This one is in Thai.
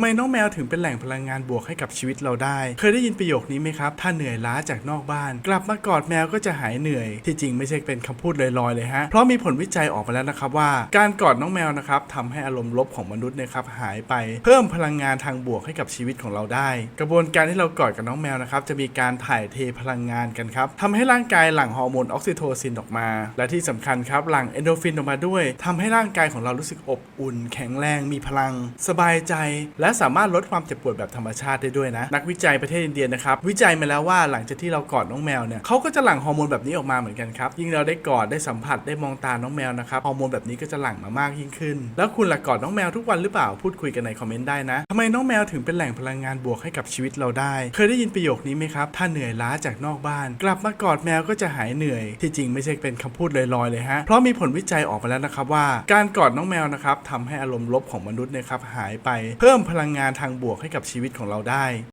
ไมน้องแมวถึงเป็นแหล่งพลังงานบวกให้กับชีวิตเราได้ เคยได้ยินประโยคนี้ไหมครับ ถ้าเหนื่อยล้าจากนอกบ้าน กลับมากอดแมวก็จะหายเหนื่อย ที่จริงไม่ใช่เป็นคำพูดลอยๆเลยฮะ เพราะมีผลวิจัยออกมาแล้วนะครับว่า การกอดน้องแมวนะครับทำให้อารมณ์ลบของมนุษย์นะครับหายไป เพิ่มพลังงานทางบวกให้กับชีวิตของเราได้ กระบวนการที่เรากอดกับน้องแมวนะครับจะมีการถ่ายเทพลังงานกันครับทำให้ร่างกายหลั่งฮอร์โมนออกซิโทซินออกมา และที่สำคัญครับหลั่งเอนโดฟินออกมาด้วยทำให้ร่างกายของเรารู้สึกอบอุ่น แข็งแรงมีพลัง สบายใจและสามารถลดความเจ็บปวดแบบธรรมชาติได้ด้วยนะ นักวิจัยประเทศอินเดียนะครับ วิจัยมาแล้วว่าหลังจากที่เรากอดน้องแมวเนี่ยเขาก็จะหลั่งฮอร์โมนแบบนี้ออกมาเหมือนกันครับ ยิ่งเราได้กอดได้สัมผัสได้มองตาน้องแมวนะครับฮอร์โมนแบบนี้ก็จะหลั่งมามากยิ่งขึ้น แล้วคุณล่ะกอดน้องแมวทุกวันหรือเปล่าพูดคุยกันในคอมเมนต์ได้นะทำไมน้องแมวถึงเป็นแหล่งพลังงานบวกให้กับชีวิตเราได้ เคยได้ยินประโยคนี้ไหมครับถ้าเหนื่อยล้าจากนอกบ้าน กลับมากอดแมวก็จะหายเหนื่อย ที่จริงไม่ใช่เป็นคำพูดลอยๆเลยฮะเพราะมีผลวิจัยออกมาแล้วนะครับว่า การกอดน้องแมวนะครับทำให้อารมณ์ลบของมนุษย์นะครับหายไปเพิ่มพลังงานทางบวกให้กับชีวิตของเราได้